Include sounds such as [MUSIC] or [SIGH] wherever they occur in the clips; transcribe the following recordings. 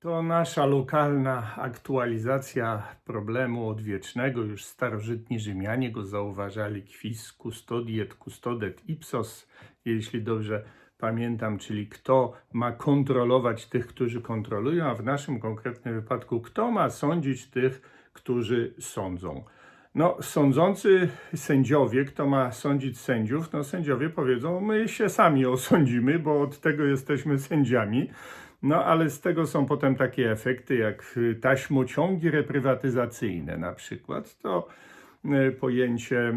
To nasza lokalna aktualizacja problemu odwiecznego. Już starożytni Rzymianie go zauważali. Quis custodiet custodet ipsos, jeśli dobrze pamiętam, czyli kto ma kontrolować tych, którzy kontrolują, a w naszym konkretnym wypadku, kto ma sądzić tych, którzy sądzą. No, sądzący sędziowie, kto ma sądzić sędziów, no sędziowie powiedzą, my się sami osądzimy, bo od tego jesteśmy sędziami. No, ale z tego są potem takie efekty jak taśmociągi reprywatyzacyjne na przykład. To y, pojęcie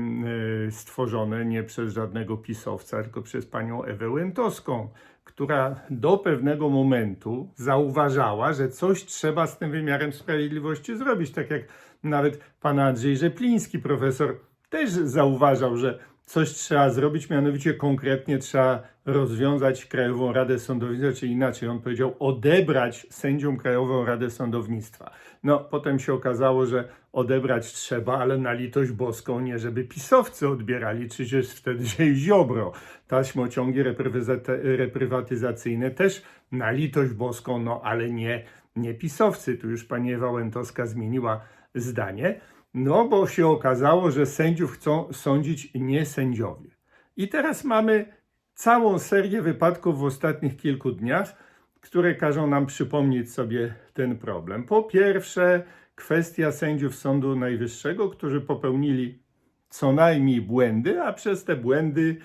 y, stworzone nie przez żadnego pisowca, tylko przez panią Ewę Łętowską, która do pewnego momentu zauważała, że coś trzeba z tym wymiarem sprawiedliwości zrobić. Tak jak nawet pan Andrzej Rzepliński, profesor, też zauważał, że coś trzeba zrobić, mianowicie konkretnie trzeba rozwiązać Krajową Radę Sądownictwa, czy inaczej, on powiedział odebrać sędziom Krajową Radę Sądownictwa. No, potem się okazało, że odebrać trzeba, ale na litość boską nie, żeby pisowcy odbierali, czyż wtedy się Ziobro. Taśmociągi reprywatyza- reprywatyzacyjne też na litość boską, no ale nie, nie pisowcy. Tu już pani Ewa Łętowska zmieniła zdanie. No, bo się okazało, że sędziów chcą sądzić nie sędziowie. I teraz mamy całą serię wypadków w ostatnich kilku dniach, które każą nam przypomnieć sobie ten problem. Po pierwsze, kwestia sędziów Sądu Najwyższego, którzy popełnili co najmniej błędy, a przez te błędy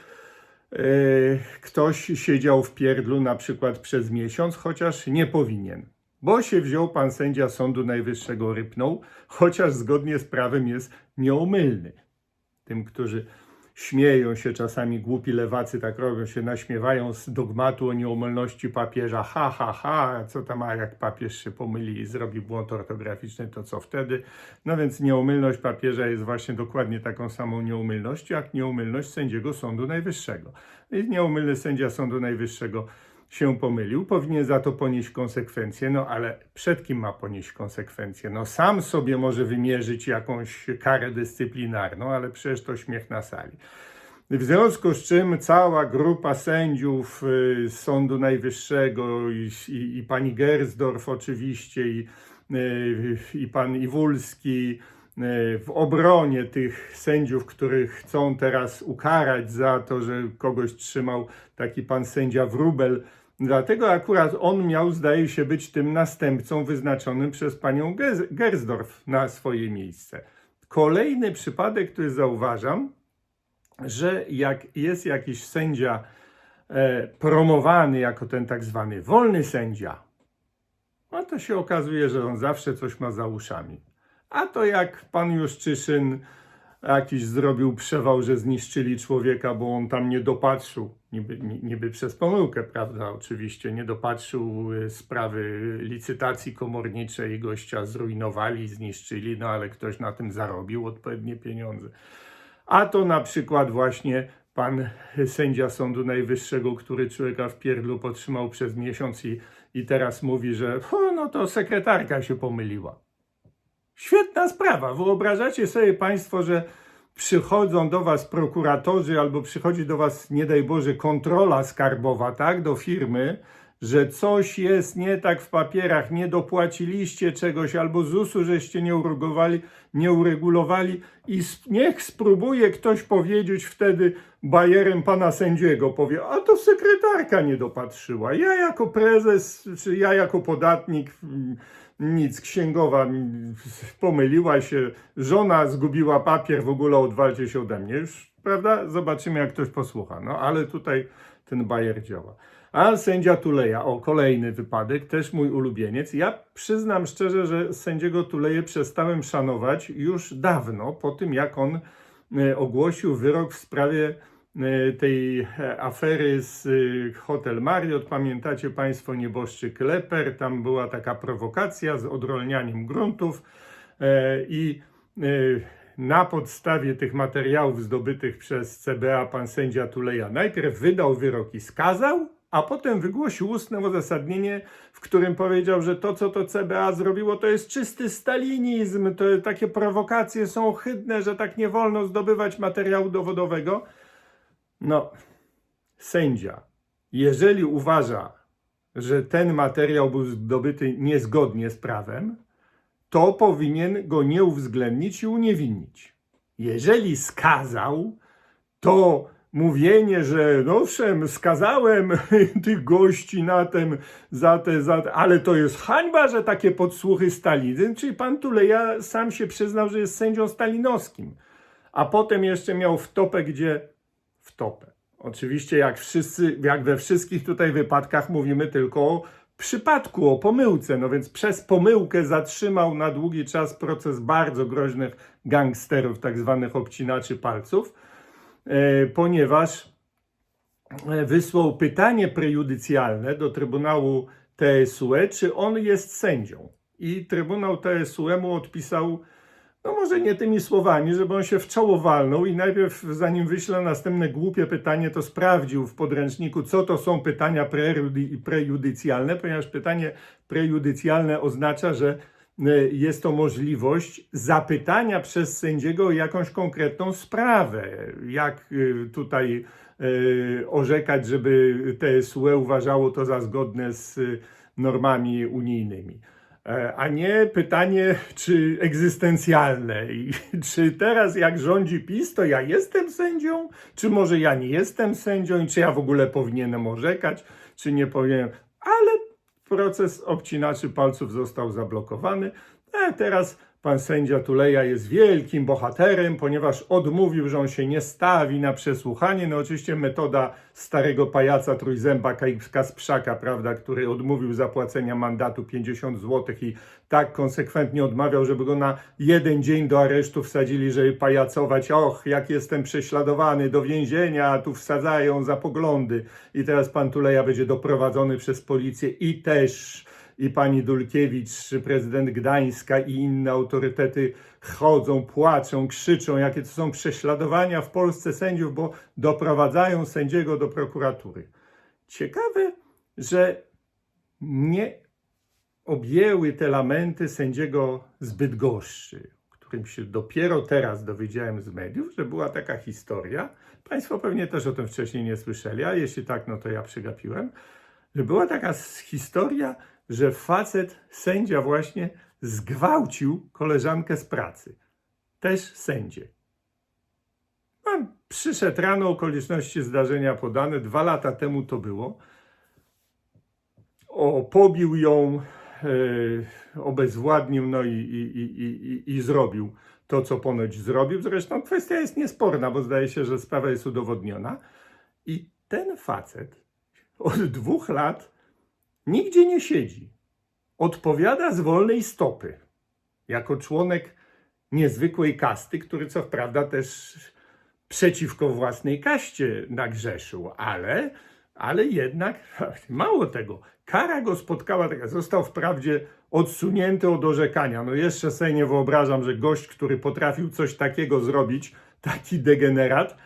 e, ktoś siedział w pierdlu na przykład przez miesiąc, chociaż nie powinien. Bo się wziął pan sędzia Sądu Najwyższego, rypnął, chociaż zgodnie z prawem jest nieomylny. Tym, którzy śmieją się czasami, głupi lewacy tak robią, się naśmiewają z dogmatu o nieomylności papieża. Ha, ha, ha, co tam, a jak papież się pomyli i zrobi błąd ortograficzny, to co wtedy? No więc nieomylność papieża jest właśnie dokładnie taką samą nieomylnością, jak nieomylność sędziego Sądu Najwyższego. I nieomylny sędzia Sądu Najwyższego się pomylił, powinien za to ponieść konsekwencje, no ale przed kim ma ponieść konsekwencje? No sam sobie może wymierzyć jakąś karę dyscyplinarną, ale przecież to śmiech na sali. W związku z czym cała grupa sędziów y, z Sądu Najwyższego i, i, i pani Gersdorf oczywiście i, y, i pan Iwulski w obronie tych sędziów, których chcą teraz ukarać za to, że kogoś trzymał taki pan sędzia Wrubel. Dlatego akurat on miał, zdaje się, być tym następcą wyznaczonym przez panią Gersdorf na swoje miejsce. Kolejny przypadek, który zauważam, że jak jest jakiś sędzia e, promowany jako ten tak zwany wolny sędzia, no to się okazuje, że on zawsze coś ma za uszami. A to jak pan Juszczyszyn jakiś zrobił przewał, że zniszczyli człowieka, bo on tam nie dopatrzył, niby, ni- niby przez pomyłkę, prawda, oczywiście, nie dopatrzył y, sprawy licytacji komorniczej, gościa zrujnowali, zniszczyli, no ale ktoś na tym zarobił odpowiednie pieniądze. A to na przykład właśnie pan sędzia Sądu Najwyższego, który człowieka w pierdlu potrzymał przez miesiąc i, i teraz mówi, że "Hu, no to sekretarka się pomyliła. Świetna sprawa. Wyobrażacie sobie Państwo, że przychodzą do Was prokuratorzy albo przychodzi do Was, nie daj Boże, kontrola skarbowa, tak, do firmy, że coś jest nie tak w papierach, nie dopłaciliście czegoś albo ZUS-u żeście nie uregulowali, nie uregulowali i niech spróbuje ktoś powiedzieć wtedy bajerem pana sędziego, powie, a to sekretarka nie dopatrzyła. Ja jako prezes, czy ja jako podatnik, mm, nic, księgowa pomyliła się, żona zgubiła papier, w ogóle odwalcie się ode mnie. Już, prawda? Zobaczymy, jak ktoś posłucha. No, ale tutaj ten bajer działa. A sędzia Tuleja, o kolejny wypadek, też mój ulubieniec. Ja przyznam szczerze, że sędziego Tuleję przestałem szanować już dawno, po tym jak on e, ogłosił wyrok w sprawie tej e, afery z e, Hotel Marriott. Pamiętacie Państwo nieboszczyk Leper? Tam była taka prowokacja z odrolnianiem gruntów e, i e, na podstawie tych materiałów zdobytych przez CBA pan sędzia Tuleja najpierw wydał wyrok i skazał, a potem wygłosił ustne uzasadnienie, w którym powiedział, że to, co to CBA zrobiło, to jest czysty stalinizm, to takie prowokacje są ohydne, że tak nie wolno zdobywać materiału dowodowego. No, sędzia, jeżeli uważa, że ten materiał był zdobyty niezgodnie z prawem, to powinien go nie uwzględnić i uniewinnić. Jeżeli skazał, to mówienie, że no owszem, skazałem [LAUGHS] tych gości na tem, za te, za te, ale to jest hańba, że takie podsłuchy Staliny, czyli pan Tuleja sam się przyznał, że jest sędzią stalinowskim, a potem jeszcze miał wtopę, gdzie wtopę. Oczywiście jak wszyscy, jak we wszystkich tutaj wypadkach mówimy tylko o przypadku, o pomyłce, no więc przez pomyłkę zatrzymał na długi czas proces bardzo groźnych gangsterów, tak zwanych obcinaczy palców, e, ponieważ e, wysłał pytanie prejudycjalne do Trybunału TSUE, czy on jest sędzią. I Trybunał TSUE mu odpisał, no może nie tymi słowami, żeby on się w czoło walnął i najpierw, zanim wyśle następne głupie pytanie, to sprawdził w podręczniku, co to są pytania prejudycjalne, ponieważ pytanie prejudycjalne oznacza, że e, jest to możliwość zapytania przez sędziego o jakąś konkretną sprawę. Jak e, tutaj e, orzekać, żeby TSUE uważało to za zgodne z normami unijnymi. E, A nie pytanie, czy egzystencjalne. I [LAUGHS] czy teraz, jak rządzi PiS, to ja jestem sędzią? Czy może ja nie jestem sędzią? I czy ja w ogóle powinienem orzekać? Czy nie powinienem? Ale proces obcinaczy palców został zablokowany. A teraz pan sędzia Tuleja jest wielkim bohaterem, ponieważ odmówił, że on się nie stawi na przesłuchanie. No oczywiście metoda starego pajaca trójzęba Kasprzaka, prawda, który odmówił zapłacenia mandatu 50 zł i tak konsekwentnie odmawiał, żeby go na jeden dzień do aresztu wsadzili, żeby pajacować. Och, jak jestem prześladowany do więzienia, a tu wsadzają za poglądy. I teraz pan Tuleja będzie doprowadzony przez policję i też i pani Dulkiewicz, prezydent Gdańska i inne autorytety chodzą, płaczą, krzyczą, jakie to są prześladowania w Polsce sędziów, bo doprowadzają sędziego do prokuratury. Ciekawe, że nie objęły te lamenty sędziego z Bydgoszczy, o którym się dopiero teraz dowiedziałem z mediów, że była taka historia. Państwo pewnie też o tym wcześniej nie słyszeli, a jeśli tak, no to ja przygapiłem, że była taka historia, że facet, sędzia właśnie, zgwałcił koleżankę z pracy. Też sędzie. No, przyszedł rano, okoliczności zdarzenia podane, dwa lata temu to było. O, pobił ją, e, obezwładnił, no i, i, i, i- i zrobił to, co ponoć zrobił. Zresztą kwestia jest niesporna, bo zdaje się, że sprawa jest udowodniona. I ten facet od dwóch lat nigdzie nie siedzi. Odpowiada z wolnej stopy. Jako członek niezwykłej kasty, który co prawda też przeciwko własnej kaście nagrzeszył, ale, ale jednak [LAUGHS] mało tego. Kara go spotkała, został wprawdzie odsunięty od orzekania. No jeszcze sobie nie wyobrażam, że gość, który potrafił coś takiego zrobić, taki degenerat,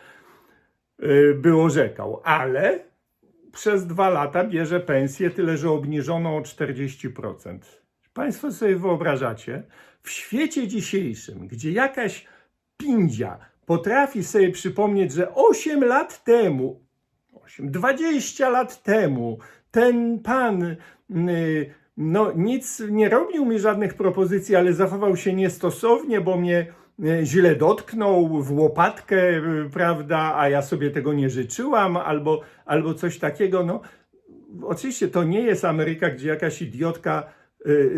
yy, by orzekał, ale przez dwa lata bierze pensję, tyle że obniżoną o 40%. Państwo sobie wyobrażacie, w świecie dzisiejszym, gdzie jakaś pindzia potrafi sobie przypomnieć, że 8 lat temu, 8, 20 lat temu, ten pan y, no, nic nie robił mi żadnych propozycji, ale zachował się niestosownie, bo mnie źle dotknął w łopatkę, y, prawda, a ja sobie tego nie życzyłam, albo, albo coś takiego. No, oczywiście to nie jest Ameryka, gdzie jakaś idiotka,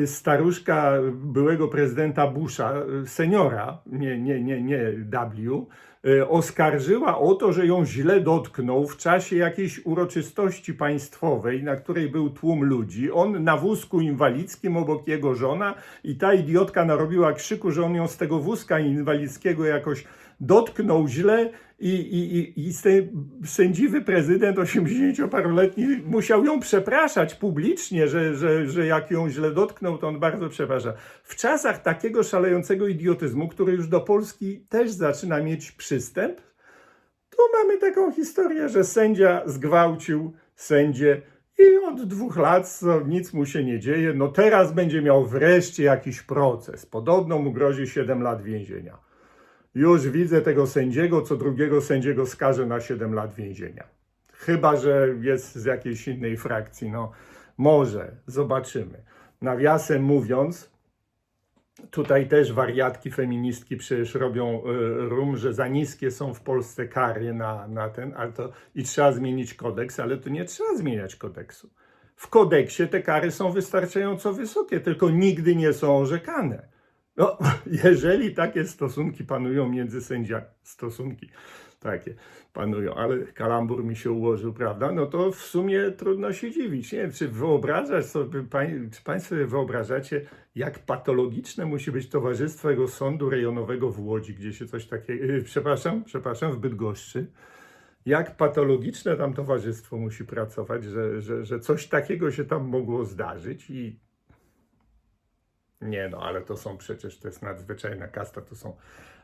staruszka byłego prezydenta Busha, y, seniora, nie, nie, nie, nie W, y, oskarżyła o to, że ją źle dotknął w czasie jakiejś uroczystości państwowej, na której był tłum ludzi. On na wózku inwalidzkim, obok jego żona i ta idiotka narobiła krzyku, że on ją z tego wózka inwalidzkiego jakoś dotknął źle i, i, i, sędziwy prezydent 80-paroletni musiał ją przepraszać publicznie, że, że, że jak ją źle dotknął, to on bardzo przeprasza. W czasach takiego szalejącego idiotyzmu, który już do Polski też zaczyna mieć przystęp, tu mamy taką historię, że sędzia zgwałcił sędzię i od dwóch lat nic mu się nie dzieje. No teraz będzie miał wreszcie jakiś proces. Podobno mu grozi 7 lat więzienia. Już widzę tego sędziego, co drugiego sędziego skaże na 7 lat więzienia. Chyba, że jest z jakiejś innej frakcji. No, Może, zobaczymy. Nawiasem mówiąc, tutaj też wariatki feministki przecież robią y, rum, że za niskie są w Polsce kary na, na ten, ale to i trzeba zmienić kodeks, ale tu nie trzeba zmieniać kodeksu. W kodeksie te kary są wystarczająco wysokie, tylko nigdy nie są orzekane. No, [LAUGHS] jeżeli takie stosunki panują między sędziami, stosunki takie panują, ale kalambur mi się ułożył, prawda? No to w sumie trudno się dziwić. Nie wiem, czy wyobrażać sobie, czy Państwo wyobrażacie, jak patologiczne musi być towarzystwo jego sądu rejonowego w Łodzi, gdzie się coś takiego, yy, przepraszam, przepraszam, w Bydgoszczy, jak patologiczne tam towarzystwo musi pracować, że, że, że coś takiego się tam mogło zdarzyć i nie no, ale to są przecież, to jest nadzwyczajna kasta, to są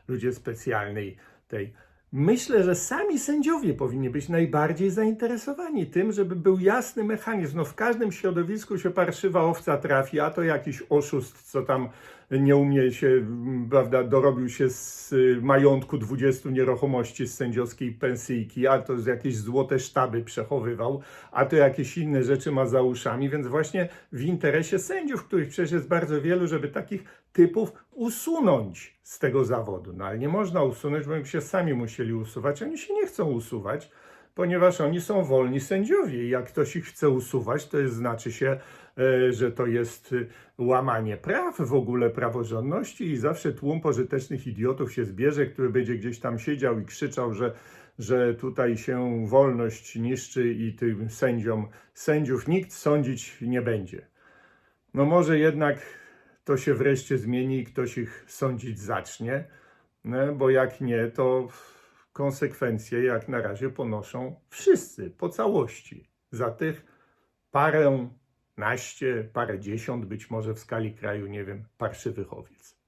ludzie specjalnej tej. Myślę, że sami sędziowie powinni być najbardziej zainteresowani tym, żeby był jasny mechanizm. No w każdym środowisku się parszywa owca trafi, a to jakiś oszust, co tam nie umie się, m, prawda, dorobił się z y, majątku 20 nieruchomości z sędziowskiej pensyjki, a to z jakieś złote sztaby przechowywał, a to jakieś inne rzeczy ma za uszami, więc właśnie w interesie sędziów, których przecież jest bardzo wielu, żeby takich typów usunąć z tego zawodu. No ale nie można usunąć, bo by się sami musieli usuwać. Oni się nie chcą usuwać, ponieważ oni są wolni sędziowie. Jak ktoś ich chce usuwać, to jest, znaczy się, e, że to jest e, łamanie praw, w ogóle praworządności i zawsze tłum pożytecznych idiotów się zbierze, który będzie gdzieś tam siedział i krzyczał, że że tutaj się wolność niszczy i tym sędziom, sędziów nikt sądzić nie będzie. No może jednak to się wreszcie zmieni i ktoś ich sądzić zacznie, no, bo jak nie, to konsekwencje jak na razie ponoszą wszyscy po całości. Za tych parę naście, parę dziesiąt być może w skali kraju, nie wiem, parszywych owiec.